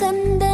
கந்த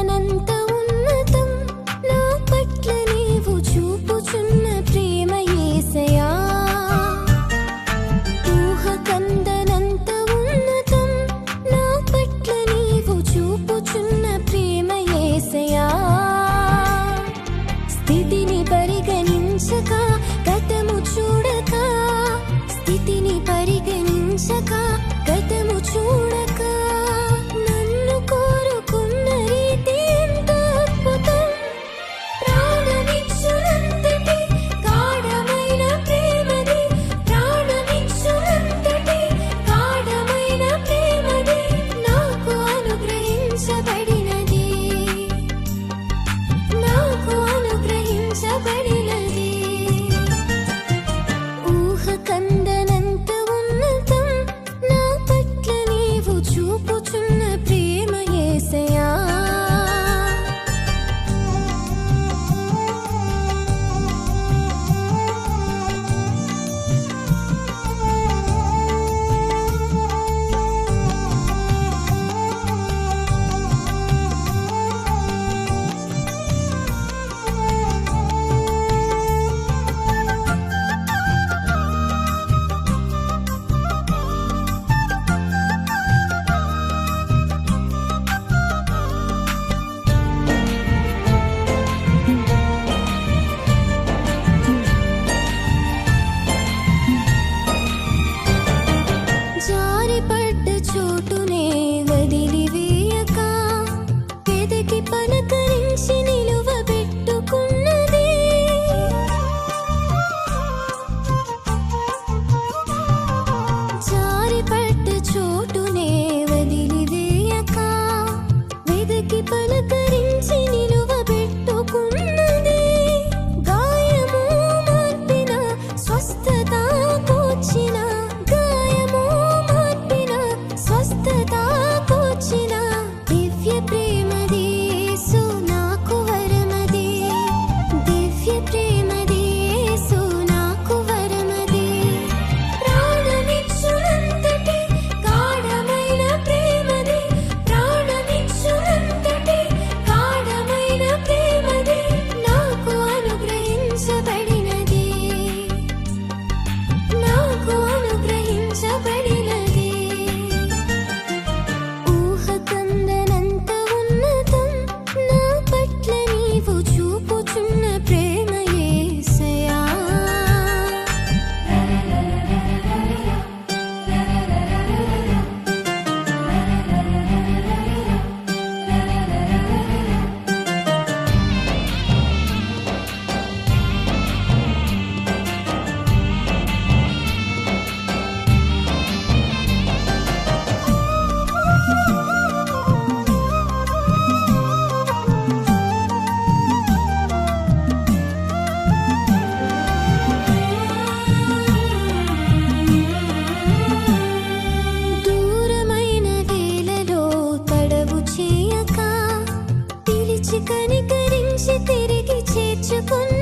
కనికరించి తిరిగి చేర్చుకున్నది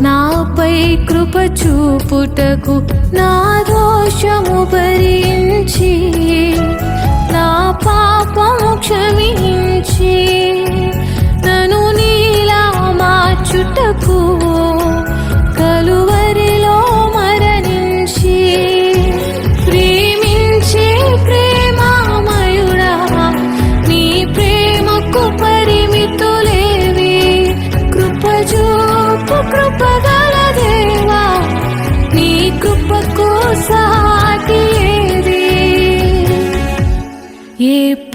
నాపై కృప చూపుటకు నా దోషము భరించి నా పాపము క్షమించి నన్ను నీలా మార్చుటకు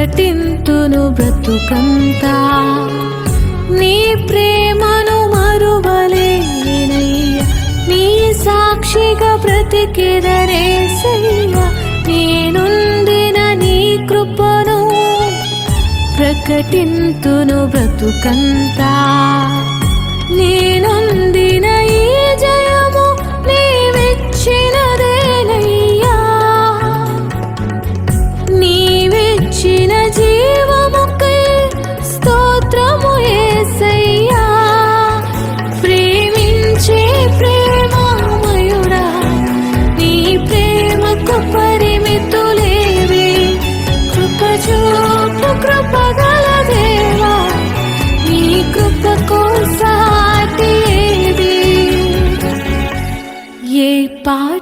ప్రకటింతును బ్రతుకంతా. నీ ప్రేమను మరువలేనయ్యా. నీ సాక్షిగా బ్రతికెదనేసయ్యా నేనుందిన నీ కృపను ప్రకటింతును బ్రతుకంతా. నేనుందిన ఈ జయము నీవిచ్చినదేనయ్యా.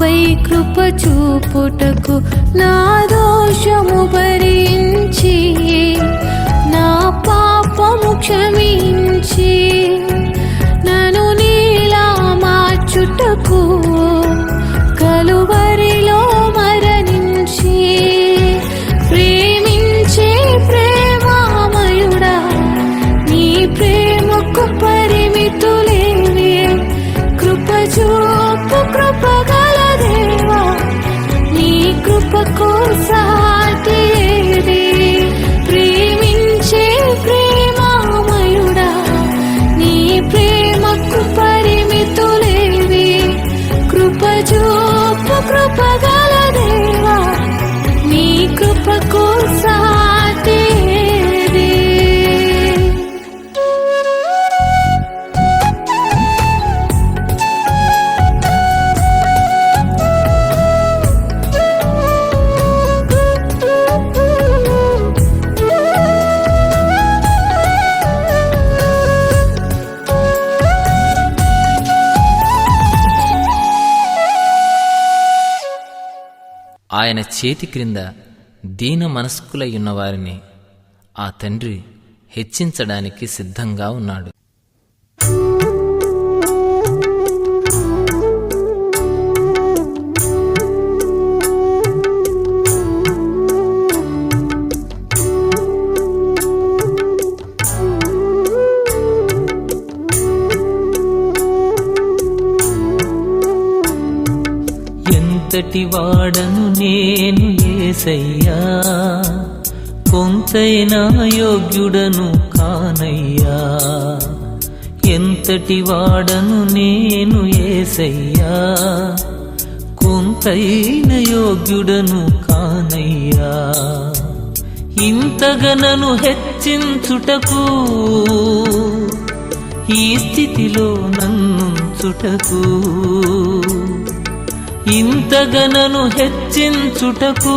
నాపై కృప చూపుటకు నా దోషము ఆయన చేతి క్రింద దీన మనస్కులై ఉన్నవారిని ఆ తండ్రి హెచ్చించడానికి సిద్ధంగా ఉన్నాడు. ఎంతటి వాడను నేను ఏసయ్యా. కొంతైనా యోగ్యుడను కానయ్యా. ఎంతటి వాడను నేను ఏసయ్యా. కొంతైన యోగ్యుడను కానయ్యా. ఇంతగనను హెచ్చించుటకు ఈ స్థితిలో నన్నుంచుటకు ఇంతగనను హెచ్చించుటకు